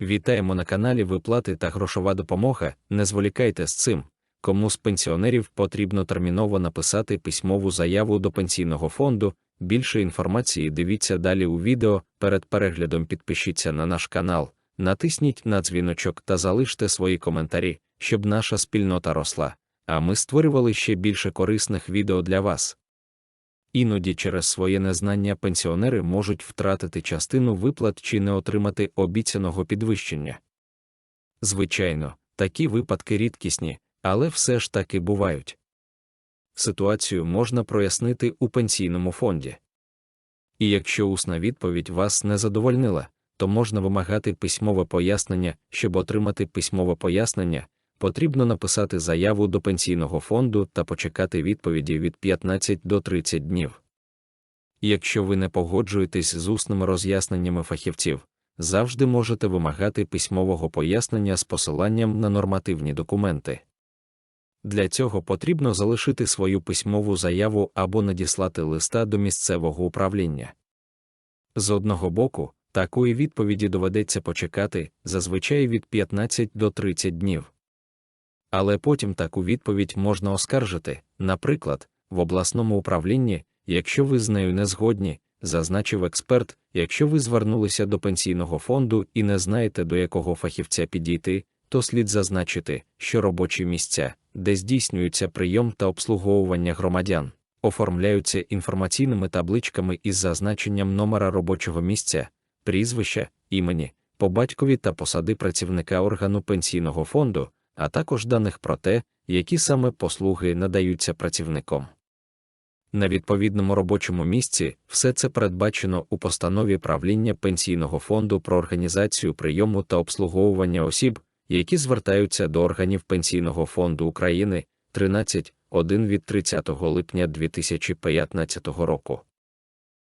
Вітаємо на каналі Виплати та грошова допомога. Не зволікайте з цим. Кому з пенсіонерів потрібно терміново написати письмову заяву до пенсійного фонду. Більше інформації дивіться далі у відео. Перед переглядом підпишіться на наш канал, натисніть на дзвіночок та залиште свої коментарі, щоб наша спільнота росла. А ми створювали ще більше корисних відео для вас. Іноді через своє незнання пенсіонери можуть втратити частину виплат чи не отримати обіцяного підвищення. Звичайно, такі випадки рідкісні, але все ж таки бувають. Ситуацію можна прояснити у пенсійному фонді. І якщо усна відповідь вас не задовольнила, то можна вимагати письмове пояснення, щоб отримати письмове пояснення, потрібно написати заяву до пенсійного фонду та почекати відповіді від 15 до 30 днів. Якщо ви не погоджуєтесь з усними роз'ясненнями фахівців, завжди можете вимагати письмового пояснення з посиланням на нормативні документи. Для цього потрібно залишити свою письмову заяву або надіслати листа до місцевого управління. З одного боку, такої відповіді доведеться почекати зазвичай від 15 до 30 днів. Але потім таку відповідь можна оскаржити, наприклад, в обласному управлінні, якщо ви з нею не згодні, зазначив експерт, якщо ви звернулися до пенсійного фонду і не знаєте, до якого фахівця підійти, то слід зазначити, що робочі місця, де здійснюється прийом та обслуговування громадян, оформляються інформаційними табличками із зазначенням номера робочого місця, прізвища, імені, по батькові та посади працівника органу пенсійного фонду, а також даних про те, які саме послуги надаються працівником. На відповідному робочому місці все це передбачено у постанові правління пенсійного фонду про організацію прийому та обслуговування осіб, які звертаються до органів Пенсійного фонду України 13.1 від 30 липня 2015 року.